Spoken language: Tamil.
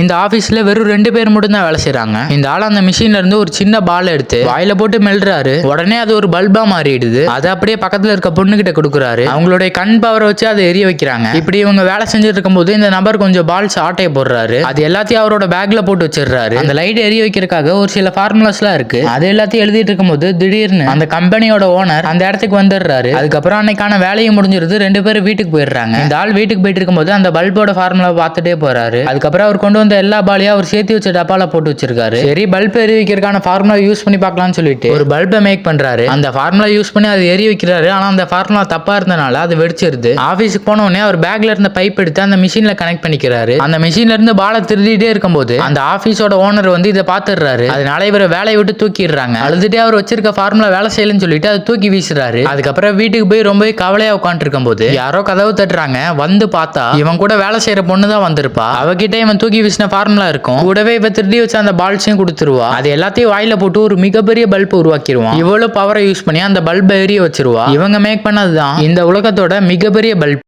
இந்த ஆபீஸ்ல வெறும் ரெண்டு பேர் மட்டும் தான் வேலை செய்கிறாங்க இந்த ஆள் அந்த மிஷின்ல இருந்து ஒரு சின்ன பால் எடுத்து வாயில போட்டு மெல்றாரு. உடனே அது ஒரு பல்பா மாறிடுது. அதை அப்படியே பக்கத்துல இருக்க பொண்ணு கிட்ட கொடுக்குறாரு. அவங்களுடைய கண் பவரை வச்சு அதை எரிய வைக்கிறாங்க. இப்படி இவங்க வேலை செஞ்சுட்டு இருக்கும்போது இந்த நபர் கொஞ்சம் பால்ஸ் ஆட்டையை போடுறாரு. அது எல்லாத்தையும் அவரோட பேக்ல போட்டு வச்சிடுறாரு. அந்த லைட் எரிய வைக்கிறதுக்காக ஒரு சில ஃபார்முலாஸ்லாம் இருக்கு. அது எல்லாத்தையும் எழுதிட்டு இருக்கும்போது திடீர்னு அந்த கம்பெனியோட ஓனர் அந்த இடத்துக்கு வந்துடுறாரு. அதுக்கப்புறம் அன்னைக்கான வேலையும் முடிஞ்சிருது. ரெண்டு பேரும் வீட்டுக்கு போயிடுறாங்க. இந்த ஆள் வீட்டுக்கு போயிட்டு இருக்கும்போது அந்த பல்போட ஃபார்முலா பார்த்துட்டே போறாரு. அதுக்கப்புறம் அவர் கொண்டு வந்து எல்லா பாலையும் அவர் சேர்த்து வச்ச டப்பால போட்டு வச்சிருக்காரு. சரி பல்ப் எரிய வைக்கிறதுக்கான ஃபார்முலா யூஸ் பண்ணி பார்க்கலாம்னு சொல்லிட்டு. ஒரு பல்பை மேக் பண்றாரு. அந்த ஃபார்முலா யூஸ் பண்ணி அதை எரிய வைக்கிறாரு. ஆனா அந்த ஃபார்முலா தப்பா இருந்தனால அது வெடிச்சிருது. ஆபீஸ்க்கு போன உடனே அவர் பேக்ல இருந்த பைப் எடுத்து அந்த மிஷின்ல கனெக்ட் பண்ணிக்கிறாரு. அந்த மிஷின்ல இருந்து பாலை திருடிட்டே இருக்கும்போது அந்த ஆபீஸோட ஓனர் வந்து இதை பாத்துடுறாரு. அதனால இவரை வேலையை விட்டு தூக்கிடுறாங்க. அழுதுட்டே அவர் வச்சிருக்க ஃபார்முலா வேலை செய்யலன்னு சொல்லிட்டு அதை தூக்கி வீசுறாரு. அதுக்கப்புறம் வீட்டுக்கு போய் ரொம்பவே கவலையா உட்காந்துட்டு இருக்கும்போது யாரோ கதவு தட்டுறாங்க. வந்து பார்த்தா இவன் கூட வேலை செய்யற பொண்ணு தான் வந்திருப்பா. அவகிட்ட இவன் தூக்கி வீசின ஃபார்முலா இருக்கும். கூடவே இவ திருடி வச்ச அந்த பால்ஸையும் கொடுத்துருவா. அது எல்லாத்தையும் வாயில போட்டு ஒரு மிகப்பெரிய பல்ப் உருவாக்கிடுவான் இவ்வளவு பவரை யூஸ் பண்ணி அந்த பல்பை எரிய வச்சிருவா. இவங்க மேக் பண்ணதுதான் இந்த உலகத்தோட மிகப்பெரிய பல்ப்